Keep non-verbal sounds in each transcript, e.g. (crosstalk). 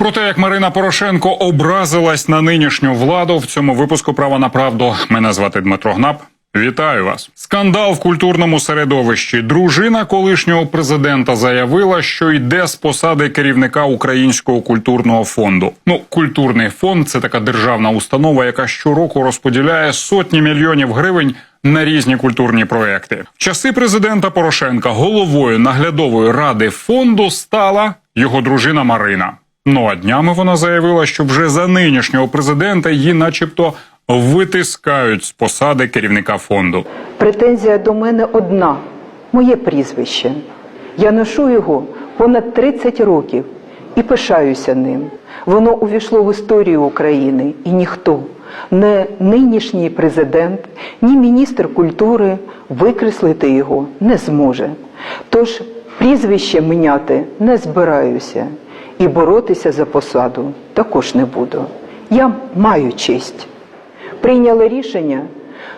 Про те, як Марина Порошенко образилась на нинішню владу в цьому випуску права на правду. Мене звати Дмитро Гнап. Вітаю вас. Скандал в культурному середовищі. Дружина колишнього президента заявила, що йде з посади керівника Українського культурного фонду. Ну, культурний фонд це така державна установа, яка щороку розподіляє сотні мільйонів гривень на різні культурні проекти. В часи президента Порошенка головою наглядової ради фонду стала його дружина Марина. Ну а днями вона заявила, що вже за нинішнього президента її, начебто, витискають з посади керівника фонду. Претензія до мене одна моє прізвище. Я ношу його понад 30 років і пишаюся ним. Воно увійшло в історію України, і ніхто, не нинішній президент, ні міністр культури викреслити його не зможе. Тож прізвище міняти не збираюся і боротися за посаду також не буду. Я маю честь прийняли рішення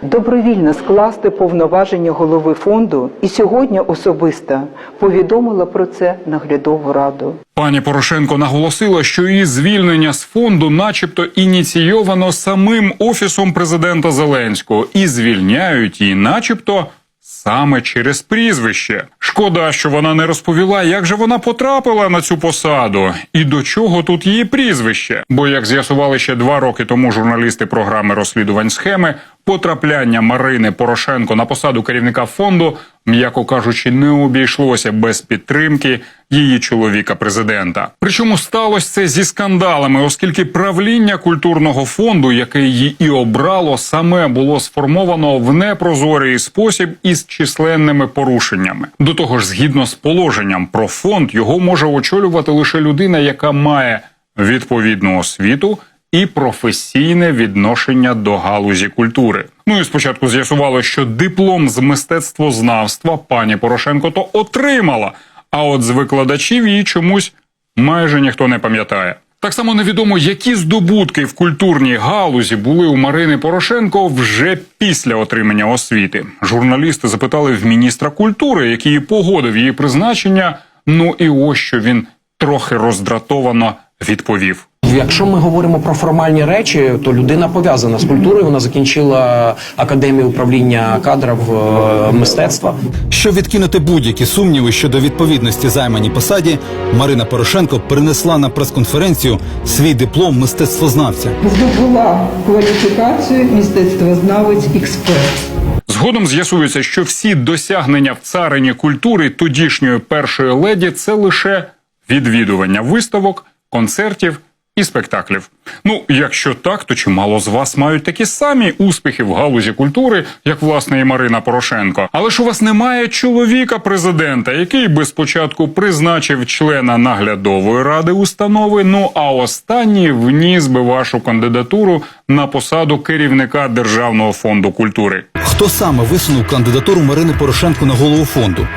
добровільно скласти повноваження голови фонду і сьогодні особисто повідомила про це наглядову раду. Пані Порошенко наголосила, що її звільнення з фонду, начебто, ініційовано самим офісом президента Зеленського, і звільняють її, начебто. Саме через прізвище. Шкода, що вона не розповіла, як же вона потрапила на цю посаду і до чого тут її прізвище. Бо, як з'ясували ще два роки тому журналісти програми розслідувань схеми, потрапляння Марини Порошенко на посаду керівника фонду, м'яко кажучи, не обійшлося без підтримки її чоловіка президента. Причому сталося це зі скандалами, оскільки правління культурного фонду, яке її і обрало, саме було сформовано в непрозорий спосіб із численними порушеннями. До того ж, згідно з положенням про фонд, його може очолювати лише людина, яка має відповідну освіту і професійне відношення до галузі культури. Ну і спочатку з'ясувало, що диплом з мистецтвознавства пані Порошенко то отримала, а от з викладачів її чомусь майже ніхто не пам'ятає. Так само невідомо, які здобутки в культурній галузі були у Марини Порошенко вже після отримання освіти. Журналісти запитали в міністра культури, який погодив її призначення. Ну і ось що він трохи роздратовано відповів. Якщо ми говоримо про формальні речі, то людина пов'язана з культурою. Вона закінчила академію управління кадрів е, мистецтва. Щоб відкинути будь-які сумніви щодо відповідності займаній посаді, Марина Порошенко перенесла на прес-конференцію свій диплом мистецтвознавця. здобула кваліфікацію мистецтвознавець експерт. Згодом з'ясується, що всі досягнення в царині культури тодішньої першої леді це лише відвідування виставок, концертів і спектаклів. Ну, якщо так, то чимало з вас мають такі самі успіхи в галузі культури, як власне і Марина Порошенко. Але ж у вас немає чоловіка президента, який би спочатку призначив члена наглядової ради установи. Ну а останній вніс би вашу кандидатуру на посаду керівника Державного фонду культури. Хто саме висунув кандидатуру Марини Порошенко на голову фонду?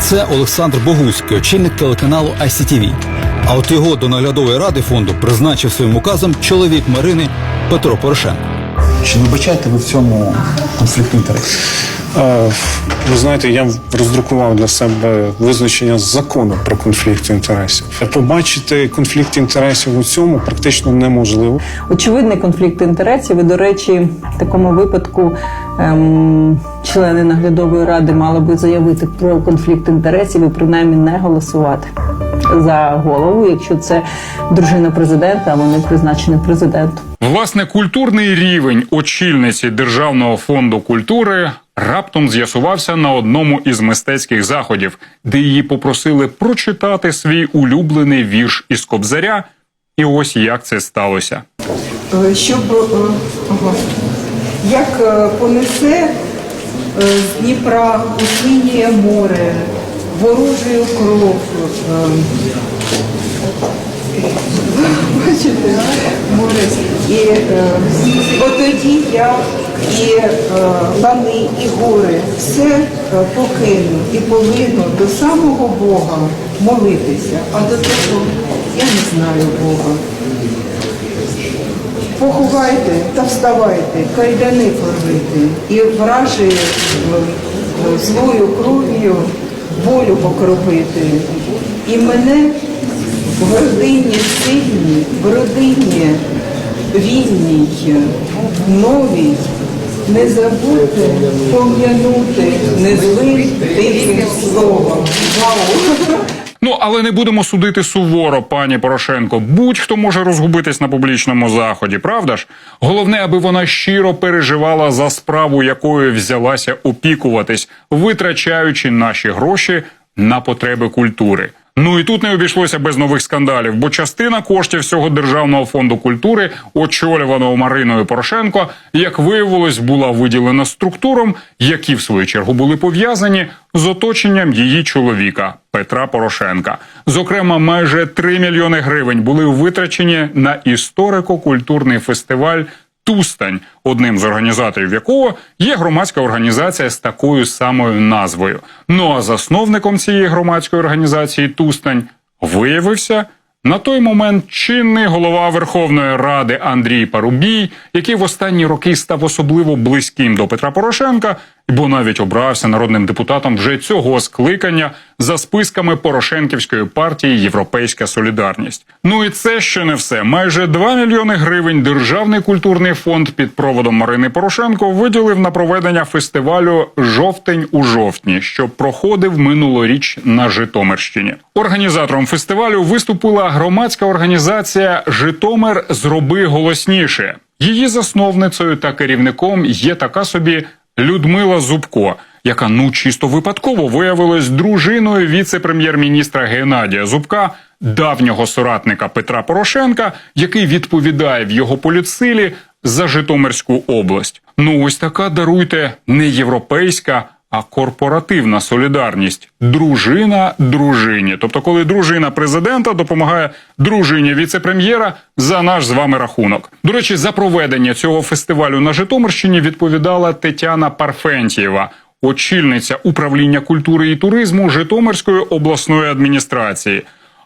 Це Олександр Богуський, очільник телеканалу ICTV. А от його до наглядової ради фонду призначив своїм указом чоловік Марини Петро Порошенко. Чи не вбачаєте ви в цьому конфлікт інтересів? Ви знаєте, я роздрукував для себе визначення закону про конфлікт інтересів. Побачити конфлікт інтересів у цьому практично неможливо. Очевидний конфлікт інтересів. І, до речі, в такому випадку ем, члени наглядової ради мали би заявити про конфлікт інтересів і принаймні не голосувати за голову, якщо це дружина президента, а вони призначені президентом. Власне, культурний рівень очільниці Державного фонду культури раптом з'ясувався на одному із мистецьких заходів, де її попросили прочитати свій улюблений вірш із Кобзаря. І ось як це сталося. Е, щоб е, ага, як е, понесе е, з Дніпра у синє море, ворожою кров. е, (laughs) Бачите, море. І е, от тоді я і е, лани, і гори все е, покину і повинну до самого Бога молитися. А до того я не знаю Бога. Поховайте та вставайте, кайдани порвите, і вражі е, злою кров'ю волю покропити. І мене в родині сильній, в родині вільній, новій, не забудьте пом'янути незлим тихим словом. Ну але не будемо судити суворо, пані Порошенко. Будь-хто може розгубитись на публічному заході, правда ж? Головне, аби вона щиро переживала за справу, якою взялася опікуватись, витрачаючи наші гроші на потреби культури. Ну і тут не обійшлося без нових скандалів, бо частина коштів цього державного фонду культури, очолюваного Мариною Порошенко, як виявилось, була виділена структурам, які в свою чергу були пов'язані з оточенням її чоловіка Петра Порошенка. Зокрема, майже 3 мільйони гривень були витрачені на історико-культурний фестиваль Тустань, одним з організаторів якого є громадська організація з такою самою назвою. Ну а засновником цієї громадської організації Тустань виявився на той момент чинний голова Верховної Ради Андрій Парубій, який в останні роки став особливо близьким до Петра Порошенка, бо навіть обрався народним депутатом вже цього скликання за списками Порошенківської партії Європейська Солідарність. Ну і це ще не все. Майже 2 мільйони гривень Державний культурний фонд під проводом Марини Порошенко виділив на проведення фестивалю Жовтень у жовтні, що проходив минулоріч на Житомирщині. Організатором фестивалю виступила громадська організація Житомир зроби голосніше. Її засновницею та керівником є така собі Людмила Зубко, яка ну чисто випадково виявилась дружиною віце-прем'єр-міністра Геннадія Зубка, давнього соратника Петра Порошенка, який відповідає в його політсилі за Житомирську область. Ну ось така даруйте не європейська. А корпоративна солідарність дружина дружині. Тобто, коли дружина президента допомагає дружині віце-прем'єра за наш з вами рахунок. До речі, за проведення цього фестивалю на Житомирщині відповідала Тетяна Парфентієва, очільниця управління культури і туризму Житомирської обласної адміністрації.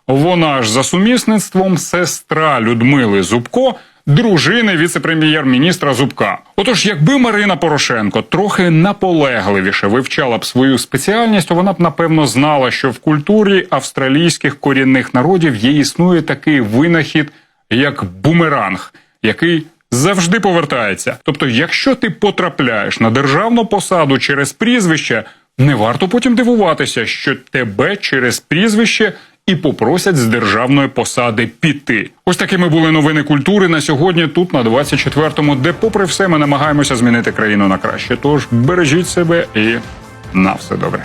Вона ж за сумісництвом сестра Людмили Зубко, дружини віце-прем'єр-міністра Зубка. Отож, якби Марина Порошенко трохи наполегливіше вивчала б свою спеціальність, то вона б напевно знала, що в культурі австралійських корінних народів є існує такий винахід, як бумеранг, який завжди повертається. Тобто, якщо ти потрапляєш на державну посаду через прізвище, не варто потім дивуватися, що тебе через прізвище і попросять з державної посади піти. Ось такими були новини культури на сьогодні. Тут на 24-му, де, попри все, ми намагаємося змінити країну на краще. Тож бережіть себе і на все добре.